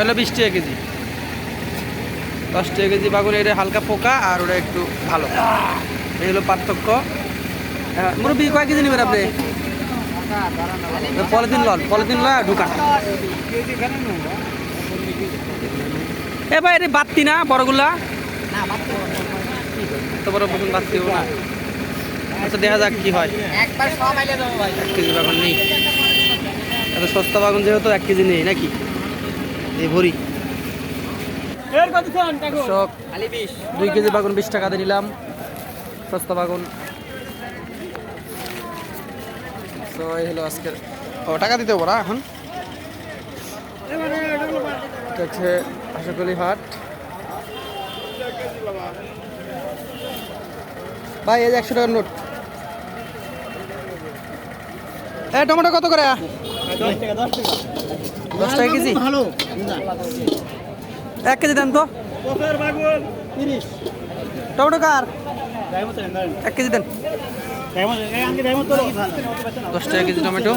হলো বিশ টাকা কেজি। দশ টাকা কেজি বাগুন এটা হালকা পোকা আর ওটা একটু ভালো। এই হলো পার্থক্য। হ্যাঁ, মুরব্বী কয় কেজি নেবেন আপনি? পলিথিন লন পলিথিন লয় ঢুকান। এ ভাই এটা বাত্তি না বড়গুলা? এত বড় বেগুন বাত্তি না। আচ্ছা দেখা যাক কি হয়। এক কেজি বাগুন নেই। এত সস্তা বাগুন যেহেতু এক কেজি নেই নাকি? এই ভরি দুই কেজি বাগুন বিশ টাকা দিয়ে নিলাম। সস্তা বাগুন। তো এই হলো আজকের ও টাকা দিতে পারা এখন? এটা হচ্ছে আশাকলি হাট। ভাই এই যে একশো টাকার নোট। এ টমেটো কত করে? দশ টাকা কেজি? ভালো। এক কেজি দেন তো। টমেটো কার? এক কেজি দেন। দশ টাকা কেজি টমেটো।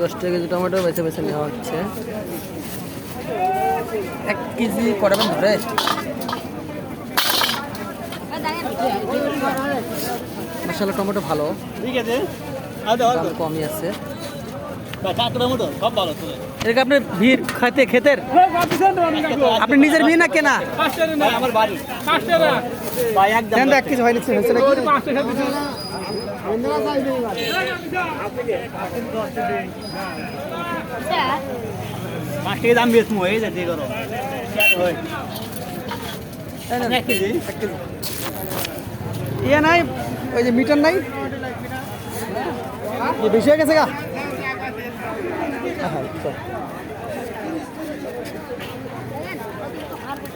দশ টাকা কেজি টমেটো বেছে বেছে নেওয়া হচ্ছে। এক কেজি কটাবেন ধরে? মশলা টমেটো ভালো। ঠিক আছে। কমই আছে। কাঁকড়া মতো সব ভালো তো এদিকে আপনার ভিড় খাইতে খেতের? আপনি নিজের ভিড় না কেনা? আমার বাড়ি। এক হয়নি হয়েছে নাকি? দাম বেশ করো। ইয়ে নাই ওই যে মিটার নাই? বেশি হয়ে গেছে গা।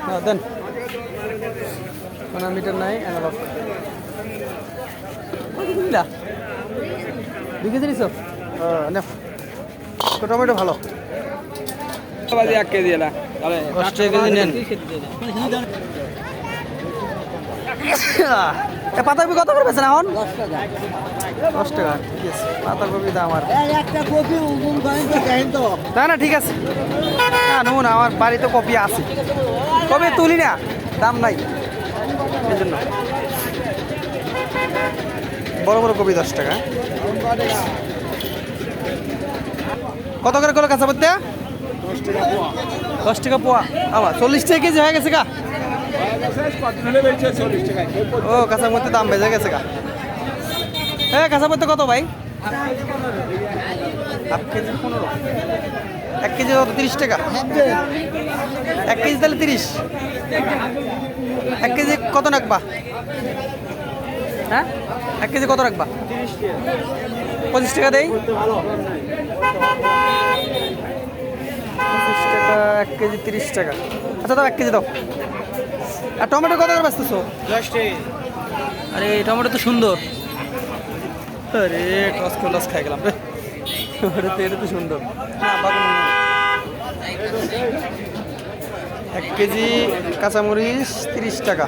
হ্যাঁ, দেন। কোনো মিটার নাই অ্যানালগ কত কেজি দিলা দুই কেজি দিছো নে। তো টমেটো ভালো। এক কেজি এলা। তাহলে কেজি নেন। এ পাতাকপি কত করে বেছেন এখন? দশ টাকা। ঠিক আছে। পাতাকপি দাম আর না না ঠিক আছে। না নুন আমার বাড়িতে কপি আছে। কপি তুলি না দাম নাই। এই জন্য। বড় বড় কপি দশ টাকা। কত করে করে কাঁচা পড়তে দশ টাকা পোয়া। আমার চল্লিশ টাকা কেজি হয়ে গেছে গা। ও কাঁচা মধ্যে দাম বেজে গেছে গা। হ্যাঁ কাঁচা পড়তে কত ভাই? কেজি এক কেজি কত? তিরিশ টাকা। এক কেজি তাহলে তিরিশ। এক কেজি কত রাখবা? হ্যাঁ? এক কেজি কত রাখবা? পঁচিশ টাকা দেই। পঁচিশ টাকা, এক কেজি তিরিশ টাকা। আচ্ছা দাও, এক কেজি দাও। আর টমেটো কত করে ব্যস্ত আরে টমেটো তো সুন্দর। আরে টস লস খাই গেলাম। রে ওটা তো এটা তো সুন্দর। না এক কেজি কাঁচামরিচ তিরিশ টাকা।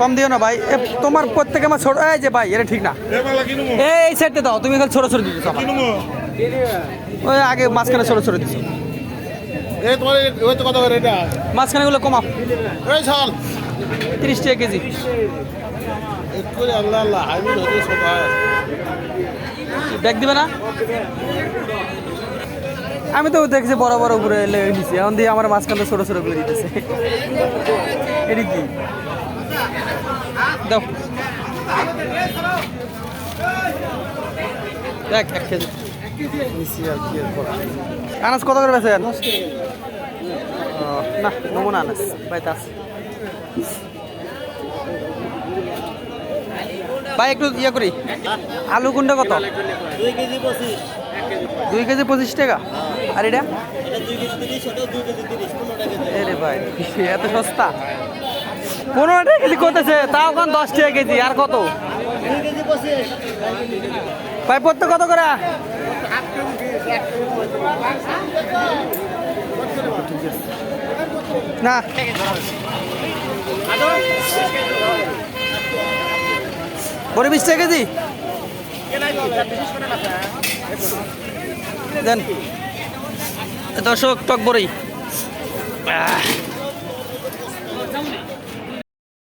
কম দিও না ভাই। এ তোমার প্রত্যেকে আমার ছোট এই যে ভাই এটা ঠিক না। এই এই সাইডে দাও। তুমি খালি ছোট ছোট দিচ্ছ ওই আগে মাঝখানে ছোট ছোট দিচ্ছ এই তোমার ওই তো কত করে এটা। মাঝখানে গুলো কমাও। এই শাল তিরিশ টাকা কেজি। আল্লাহ আল্লাহ হতে ব্যাগ দিবে না? আমি তো দেখছি বড় বড় উপরে লেগে নিছি। এখন দিয়ে আমার মাঝখানে ছোট ছোট করে দিতেছে। এটি কি? দাও। দেখ এক কেজি। আনাজ কত করে বেছেন না নমুনা আনাজ বাইতে আছে। ভাই একটু ইয়ে করি। আলু কোনটা কত? দুই কেজি পঁচিশ। টাকা? আর এটা? এরে ভাই এত সস্তা। পনেরো টাকা কেজি করতেছে তাও ওখান দশ টাকা কেজি আর কত? ভাই প্রত্যেক কত করে? না। বড় বিশ টাকা কেজি দেন। দর্শক টক বড়ই